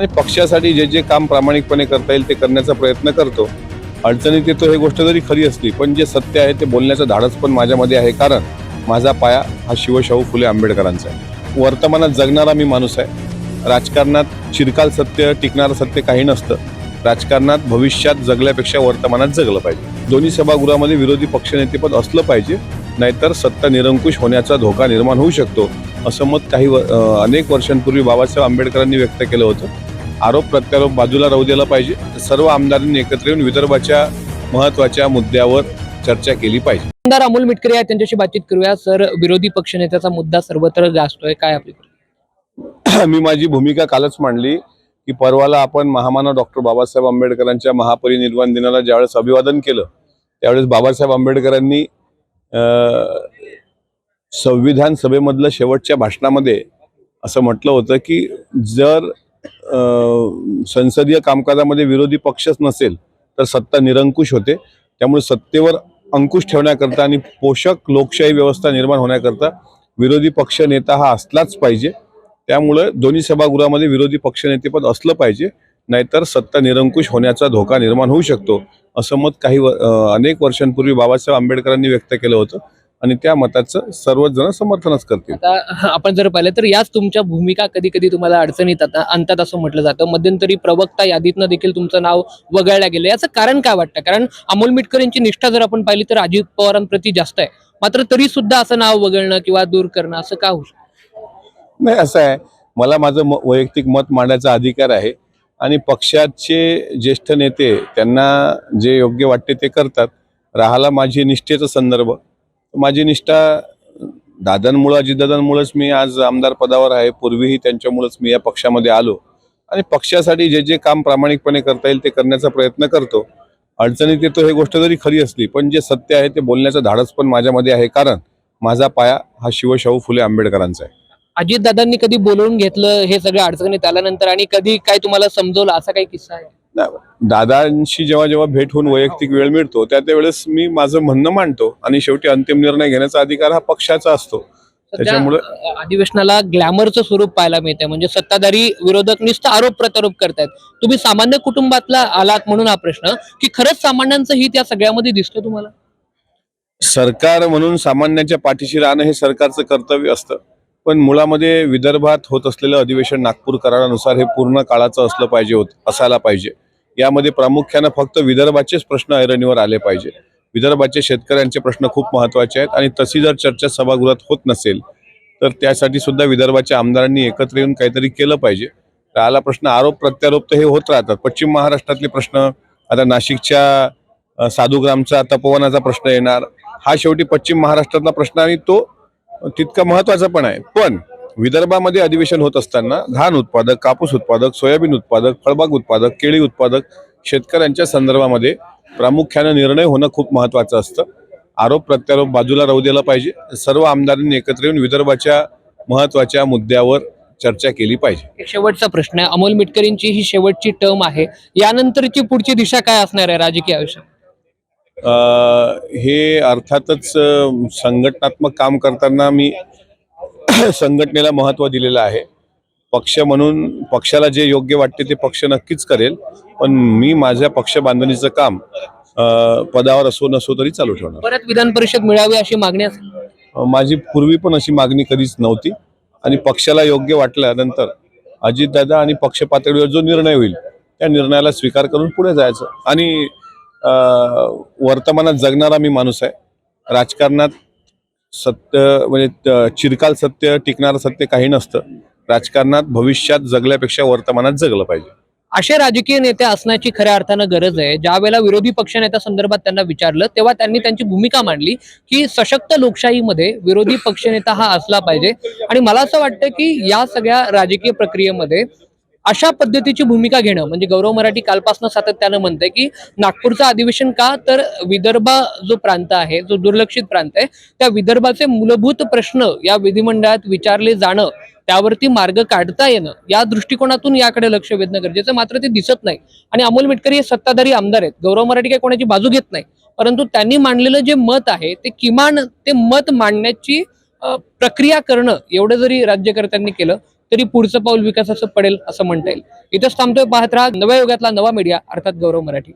आणि पक्षासाठी जे जे काम प्रामाणिकपणे करता येईल ते करण्याचा प्रयत्न करतो. अडचणीत येतो हे गोष्ट जरी खरी असली पण जे सत्य आहे ते बोलण्याचं धाडस पण माझ्यामध्ये आहे. कारण माझा पाया हा शिवशाहू फुले आंबेडकरांचा आहे. वर्तमानात जगणारा मी माणूस आहे. राजकारणात चिरकाल सत्य टिकणारं सत्य काही नसतं. राजकारणात भविष्यात जगल्यापेक्षा वर्तमानात जगलं पाहिजे. दोन्ही सभागृहामध्ये विरोधी पक्षनेतेपद असलं पाहिजे. नाहीतर सत्ता निरंकुश होण्याचा धोका निर्माण होऊ शकतो. असं मत काही व- अनेक वर्षांपूर्वी बाबासाहेब आंबेडकरांनी व्यक्त केलं होतं. आरोप प्रत्यारोप बाजूला राहू दिला पाहिजे. सर्व आमदारांनी एकत्र येऊन विदर्भाच्या महत्त्वाच्या मुद्द्यावर चर्चा केली पाहिजे. आमदार अमोल मिटकरी आहेत त्यांच्याशी बातचीत करूया. सर विरोधी पक्षनेत्याचा मुद्दा सर्वत्र गाजतोय. काय आपली मी माझी भूमिका कालच मांडली की परवाला आपण महामानव डॉक्टर बाबासाहेब आंबेडकरांच्या महापरिनिर्वाण दिनाला ज्यावेळेस अभिवादन केलं त्यावेळेस बाबासाहेब आंबेडकरांनी संविधान सभेमधलं शेवटच्या भाषणामध्ये असं म्हटलं होतं की जर संसदीय कामकाजामध्ये विरोधी पक्षच नसेल तर सत्ता निरंकुश होते. त्यामुळे सत्तेवर अंकुश ठेवण्याकरता आणि पोषक लोकशाही व्यवस्था निर्माण होण्याकरता विरोधी पक्ष नेता हा असलाच पाहिजे. त्यामुळं दोन्ही सभागृहामध्ये विरोधी पक्षनेतेपद असलं पाहिजे. नाहीतर सत्ता निरंकुश होण्याचा धोका निर्माण होऊ शकतो. असं मत काही व- अनेक वर्षांपूर्वी बाबासाहेब आंबेडकरांनी व्यक्त केलं होतं. आणि त्या मताचं सर्वच जण समर्थनच करतील. आता आपण जर पाहिलं तर याच तुमच्या भूमिका कधी कधी तुम्हाला अडचणीत आणतात असं म्हटलं जातं. मध्यंतरी प्रवक्ता यादीतनं देखील तुमचं नाव वगळलं गेलं. याचं कारण काय वाटतं? कारण अमोल मिटकर यांची निष्ठा जर आपण पाहिली तर अजित पवारांप्रती जास्त आहे. मात्र तरी सुद्धा असं नाव वगळणं किंवा दूर करणं असं का होऊ शकतं? नाही असं आहे. मला माझं वैयक्तिक मत मांडायचा अधिकार आहे. आणि पक्षाचे ज्येष्ठ नेते त्यांना जे योग्य वाटते ते करतात. राहिला माझी निष्ठेचा संदर्भ. माझी निष्ठा दादांमुळं अजितदादांमुळंच मी आज आमदार पदावर आहे. पूर्वीही त्यांच्यामुळंच मी या पक्षामध्ये आलो. आणि पक्षासाठी जे जे काम प्रामाणिकपणे करता येईल ते करण्याचा प्रयत्न करतो. अडचणीत येतो हे गोष्ट जरी खरी असली पण जे सत्य आहे ते बोलण्याचं धाडस पण माझ्यामध्ये आहे. कारण माझा पाया हा शिवशाहू फुले आंबेडकरांचा आहे. अजितदादांनी कधी बोलवून घेतलं हे सगळं अडचणीत आल्यानंतर आणि कधी काय तुम्हाला समजवलं? असा काही किस्सा आहे? दादांशी जेव्हा जेव्हा भेट होऊन वैयक्तिक वेळ मिळतो त्या त्यावेळेस मी माझं म्हणणं मांडतो आणि शेवटी अंतिम निर्णय घेण्याचा अधिकार हा पक्षाचा असतो. त्याच्यामुळे- अधिवेशनाला ग्लॅमरचं स्वरूप पाहायला मिळतंय. म्हणजे सत्ताधारी विरोधक नुसतं आरोप प्रत्यारोप करतायत. तुम्ही सामान्य कुटुंबातला आलात म्हणून हा प्रश्न की खरंच सामान्यांचं हित या सगळ्यामध्ये दिसतं तुम्हाला? सरकार म्हणून सामान्यांच्या पाठीशी राहणं हे सरकारचं कर्तव्य असतं. पण मुळामध्ये विदर्भात होत असलेलं अधिवेशन नागपूर करारानुसार हे पूर्ण काळाचं असलं पाहिजे होत असायला पाहिजे. यामध्ये प्रामुख्यानं फक्त विदर्भाचेच प्रश्न ऐरणीवर आले पाहिजे. विदर्भाचे शेतकऱ्यांचे प्रश्न खूप महत्त्वाचे आहेत आणि तशी जर चर्चा सभागृहात होत नसेल तर त्यासाठी सुद्धा विदर्भाच्या आमदारांनी एकत्र येऊन काहीतरी केलं पाहिजे. राहिला प्रश्न आरोप प्रत्यारोप तर हे होत राहतात. पश्चिम महाराष्ट्रातले प्रश्न आता नाशिकच्या साधुग्रामचा तपोवनाचा प्रश्न येणार. हा शेवटी पश्चिम महाराष्ट्रातला प्रश्न आणि तो तितका महत्त्वाचा पण आहे. पण विदर्भामध्ये अधिवेशन होत असताना धान उत्पादक कापूस उत्पादक सोयाबीन उत्पादक फळबाग उत्पादक केळी उत्पादक शेतकऱ्यांच्या संदर्भामध्ये प्रामुख्यानं निर्णय होणं खूप महत्वाचं असतं. आरोप प्रत्यारोप बाजूला राहू दिला पाहिजे. सर्व आमदारांनी एकत्र येऊन विदर्भाच्या महत्त्वाच्या मुद्द्यावर चर्चा केली पाहिजे. शेवटचा प्रश्न आहे. अमोल मिटकरींची ही शेवटची टर्म आहे. यानंतरची पुढची दिशा काय असणार आहे राजकीय आयुष्यात? हे अर्थातच संघटनात्मक काम करताना मी संघटनेला महत्त्व दिलेलं आहे. पक्ष म्हणून पक्षाला जे योग्य वाटते ते पक्ष नक्कीच करेल पण मी माझ्या पक्ष बांधणीचं काम पदावर असो नसो तरी चालू ठेवणार. परत विधान परिषद मिळावी अशी मागणी माझी पूर्वी पण अशी मागणी कधीच नव्हती आणि पक्षाला योग्य वाटल्यानंतर अजितदादा आणि पक्ष पातळीवर जो निर्णय होईल त्या निर्णयाला स्वीकार करून पुढे जायचं. आणि वर्तमानात जगणारा मी माणूस आहे. राजकारणात सत्य म्हणजे चिरकाल सत्य टिकणारं सत्य काही नसतं. राजकारणात भविष्यात जगल्यापेक्षा वर्तमानात जगलं पाहिजे. असे राजकीय नेते असण्याची खऱ्या अर्थानं गरज आहे. ज्या वेळेला विरोधी पक्षनेत्या संदर्भात त्यांना विचारलं तेव्हा त्यांनी त्यांची भूमिका मांडली की सशक्त लोकशाहीमध्ये विरोधी पक्षनेता हा असला पाहिजे. आणि मला असं वाटतं की या सगळ्या राजकीय प्रक्रियेमध्ये अशा पद्धतीची भूमिका घेणं म्हणजे गौरव मराठी कालपासून सातत्यानं म्हणतंय की नागपूरचं अधिवेशन का? तर विदर्भ जो प्रांत आहे जो दुर्लक्षित प्रांत आहे त्या विदर्भाचे मूलभूत प्रश्न या विधिमंडळात विचारले जाणं त्यावरती मार्ग काढता येणं या दृष्टिकोनातून याकडे लक्ष वेधणं गरजेचं. मात्र ते दिसत नाही. आणि अमोल मिटकरी हे सत्ताधारी आमदार आहेत. गौरव मराठी काही कोणाची बाजू घेत नाही. परंतु त्यांनी मांडलेलं जे मत आहे ते किमान ते मत मांडण्याची प्रक्रिया करणं एवढं जरी राज्यकर्त्यांनी केलं तरी पुढचं पाऊल विकासाचं पडेल असं म्हणता येईल. इथंच थांबतोय पाहत राहा. नव्या युगातला नवा मीडिया अर्थात गौरव मराठी.